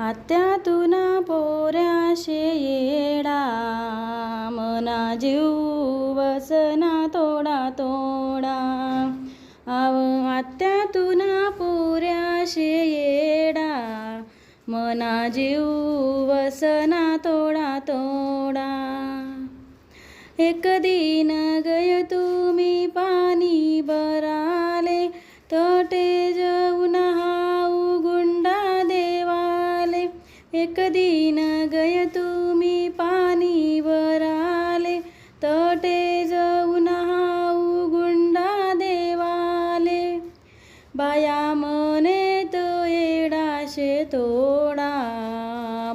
आत्यातून पोऱ्याशे येडा मना जीव वसना तोडा तोडा. आव आत्यातून पोऱ्याशे येडा मना जीव वसना तोडा तोडा. एक दिन गय तुम्ही पाणी बराले तटे कधी दिन गय तुम्ही पाणी आले तटे जाऊन हाऊ गुंडा देवाले. बाया मने तो येडाशे तोडा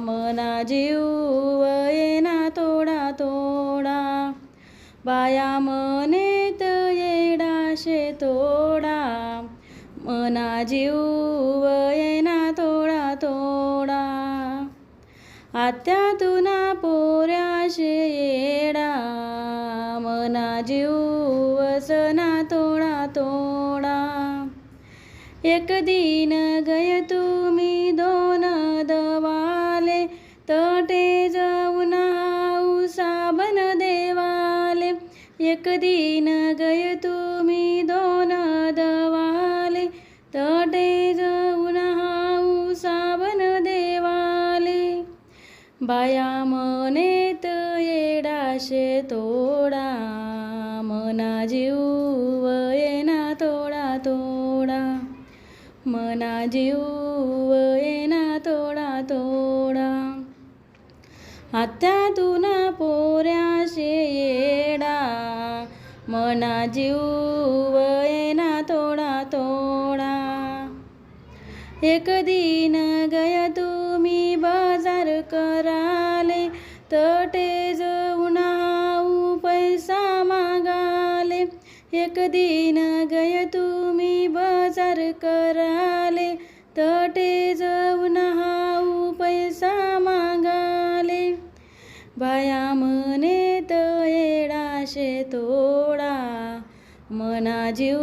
मना जीव येना तोडा तोडा. बाया मनेत येडाशे तोडा मना जीव येना आत्यातून पोऱ्याशे येडा मना जीव वसना तोडा तोडा. एक दिन गय तुम्ही दोन दवाले तटे जाऊन साबन देवाले. एक दिन गय तुम्ही दोन दवाले तटे बाया मनेत येडाशे तोडा मना जीव येना तोडा तोडा. मना जीव येना तोडा तोडा. आत्यातून पोऱ्याशे येडा मना जीव येना तोडा तोडा. एक दिन गय तू कराले तटे जाऊन पैसा मागाले. एक दिन गय तुम्ही बाजार कराले तटे जाऊन हाऊ पैसा मागाले. बाया मनेत येडाशे तोडा मना जीव